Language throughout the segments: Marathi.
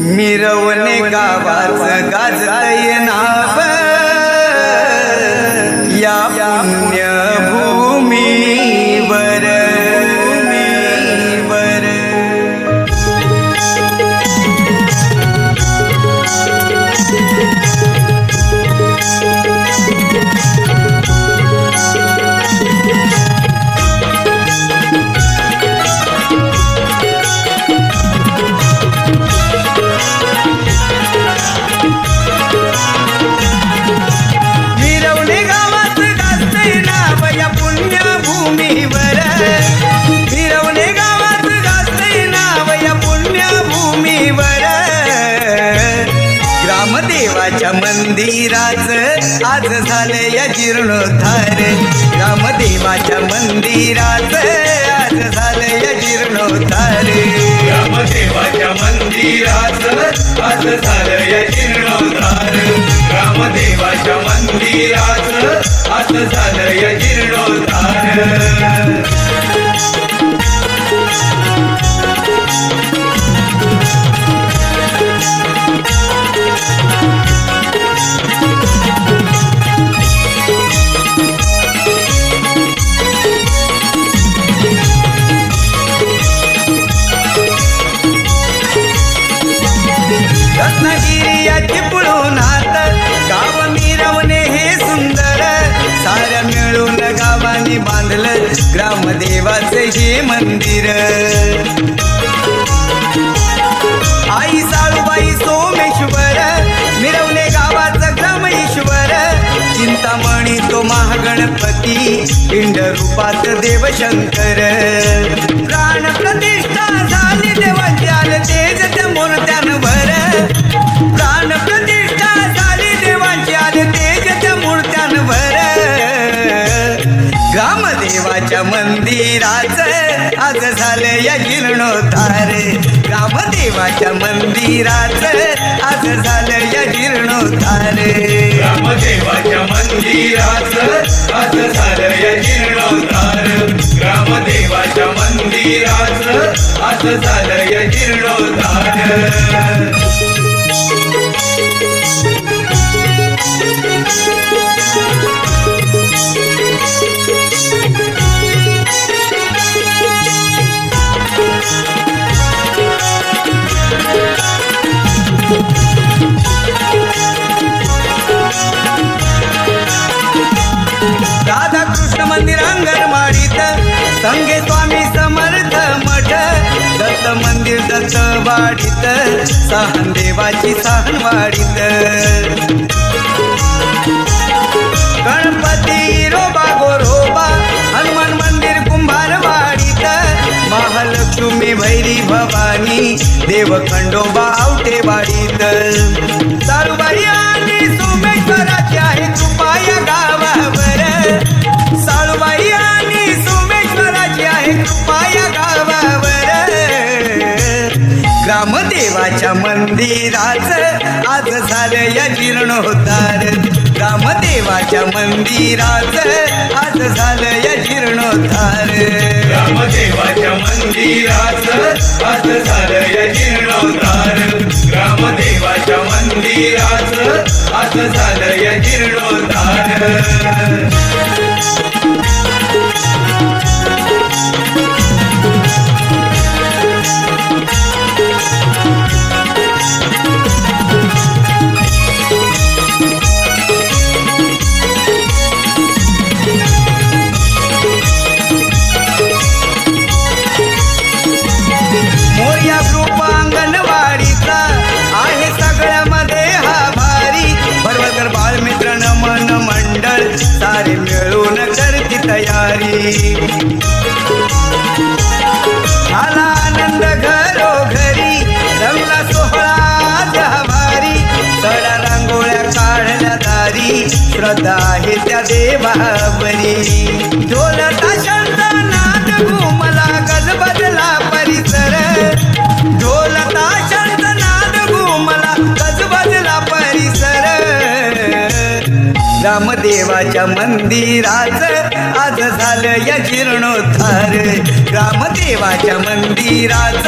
मिरवणे गावाच गाजय नाव. ग्रामदेवाच्या मंदिराच आज झालं या जीर्णोद्धार. रामदेवाच्या मंदिराच आज झालं या जीर्णोद्धार. रामदेवाच्या मंदिराच आज झालं या जीर्णोद्धार. रामदेवाच्या मंदिराच आज झालं या जीर्णोद्धार. रत्नागिरी या हात गाव मिरवणे हे सुंदर. साऱ्या मिळून गावाने बांधलं ग्रामदेवाचे हे मंदिर. आई साळूबाई सोमेश्वर मिरवणे गावाचं ग्राम ईश्वर. चिंतामणी तो महागणपती पिंड रूपात देवशंकर. प्राण प्रतिष्ठा झाली देवाच्या तेज त्या मूर्त्यांवर झालं या जीर्णोद्धार मंदिराच आज झालं या जीर्णोद्धारे रामदेवाच्या मंदिरात आज झालं या जीर्णोद्धार रामदेवाच्या मंदिरात आज झालं या जीर्णोद्धार मंदिर वाडीत सहन देवाची सहनवाडीत गणपती रोबा गोरोबा हनुमान मंदिर कुंभारवाडीत महालक्ष्मी भैरी भवानी देव खंडोबा आवटेवा मंदिराच आज झालं या जीर्णोद्धार. रामदेवाच्या मंदिराच आज झालं या जीर्णोद्धार. रामदेवाच्या मंदिराच आज झालं या जीर्णोद्धार. रामदेवाच्या मंदिरात आज झालं या जीर्णोद्धार. श्रद्धा आहे त्या देवावरी ढोलता मंदिराच आज झालं या जीर्णोद्धार. रामदेवाच्या मंदिराच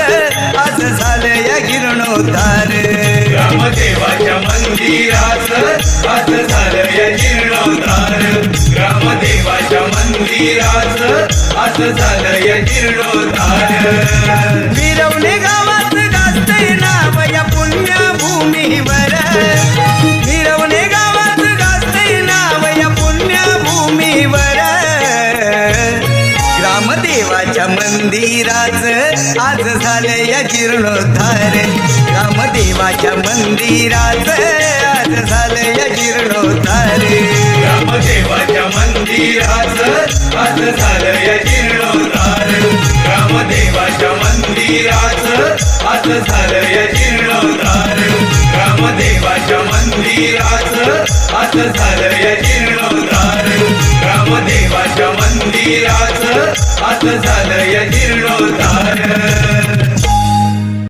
आज झालं या जीर्णोद्धार. ग्रामदेवाच्या मंदिराच आज झालं या जीर्णोद्धार. ग्रामदेवाच्या मंदिराच आज झालं या जीर्णोद्धार. मिरवणे गावात देवाच्या मंदिराच आज झालं या जीर्णोद्धार. रामदेवाच्या मंदिराच आज झालं या जीर्णोद्धार. रामदेवाच्या मंदिराच आज झालं या जीर्णोद्धार. रामदेवाच्या मंदिराच आज झालं या जीर्णोद्धार. रामदेवाच्या मंदिराच आज झालं या जीर्णोद्धार. ग्रामदेवाच्या मंदिराच आज झालं या जीर्णोद्धार